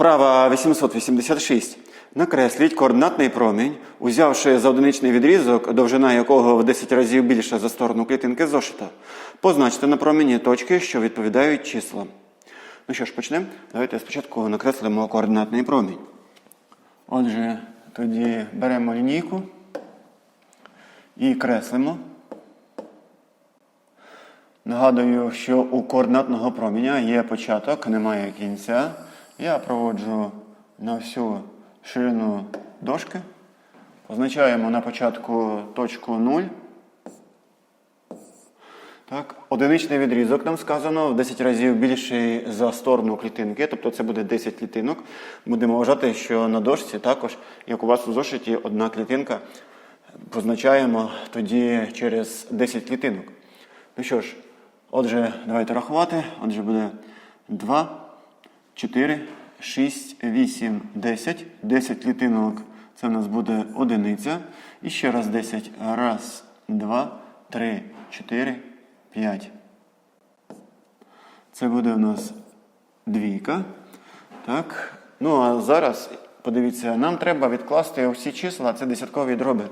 Вправа 886. Накресліть координатний промінь, узявши за одиничний відрізок, довжина якого в 10 разів більша за сторону клітинки зошита. Позначте на промені точки, що відповідають числам. Ну що ж, почнемо. Давайте спочатку накреслимо координатний промінь. Отже, тоді беремо лінійку і креслимо. Нагадую, що у координатного проміня є початок, немає кінця. Я проводжу на всю ширину дошки. Позначаємо на початку точку 0. Так, одиничний відрізок нам сказано в 10 разів більший за сторону клітинки, тобто це буде 10 клітинок. Будемо вважати, що на дошці також, як у вас у зошиті, одна клітинка. Позначаємо тоді через 10 клітинок. Ну що ж, отже, давайте рахувати. Отже, буде 2, 4, 6, 8, 10. 10 клітинок це в нас буде одиниця. І ще раз 10. Раз, два, три, чотири, п'ять. Це буде у нас двійка. Так. Ну а зараз, подивіться, нам треба відкласти всі числа, це десяткові дроби.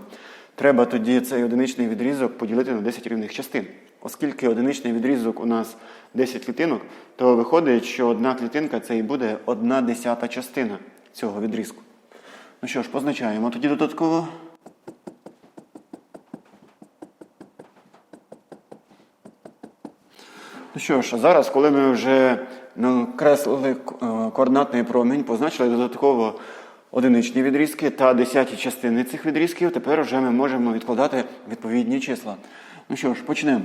Треба тоді цей одиничний відрізок поділити на 10 рівних частин. Оскільки одиничний відрізок у нас 10 клітинок, то виходить, що одна клітинка це і буде одна десята частина цього відрізку. Ну що ж, позначаємо тоді додатково. Ну що ж, зараз, коли ми вже накреслили е, координатний промінь, позначили додатково одиничні відрізки та десяті частини цих відрізків, тепер вже ми можемо відкладати відповідні числа. Ну що ж, почнемо.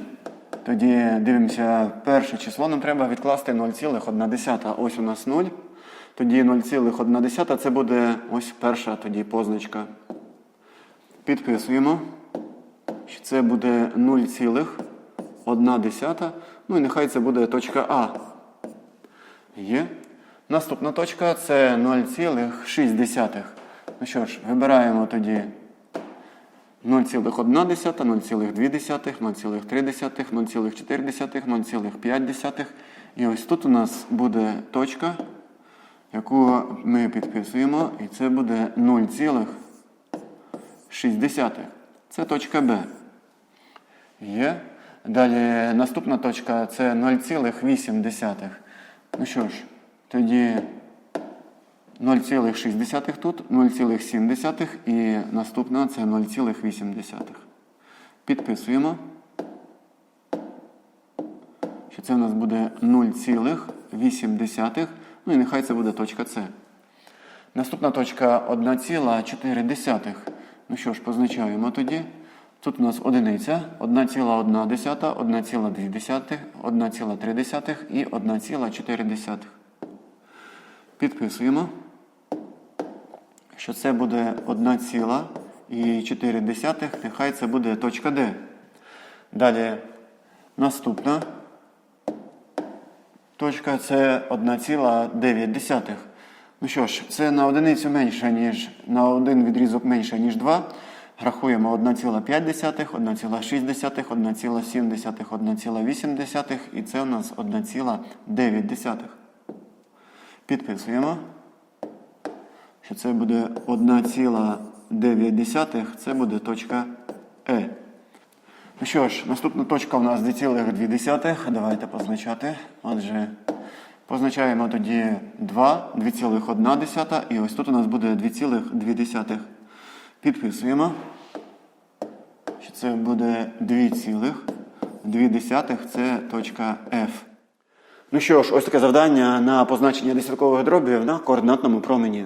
Тоді дивимося, перше число нам треба відкласти 0,1. Ось у нас 0. Тоді 0,1 це буде ось перша тоді позначка. Підписуємо, що це буде 0,1. Ну і нехай це буде точка А. Є. Наступна точка це 0,6. Ну що ж, вибираємо тоді 0,1, 0,2, 0,3, 0,4, 0,5. І ось тут у нас буде точка, яку ми підписуємо, і це буде 0,6. Це точка Б. Є. Далі наступна точка це 0,8. Ну що ж, тоді 0,6 тут, 0,7 і наступна це 0,8. Підписуємо, що це в нас буде 0,8. Ну і нехай це буде точка С. Наступна точка 1,4. Ну що ж, позначаємо тоді. Тут у нас одиниця, 1,1, 1,2, 1,3 і 1,4. Підписуємо, що це буде 1,4, нехай це буде точка Д. Далі наступна точка це 1,9. Ну що ж, це на одиницю менше, ніж на один відрізок менше, ніж 2. Рахуємо 1,5, 1,6, 1,7, 1,8 і це у нас 1,9. Підписуємо, що це буде 1,9, це буде точка Е. Ну що ж, наступна точка у нас 2,2. Давайте позначати. Отже, позначаємо тоді 2, 2,1 і ось тут у нас буде 2,2. Підписуємо, що це буде 2,2, це точка F. Ну що ж, ось таке завдання на позначення десяткових дробів на координатному промені.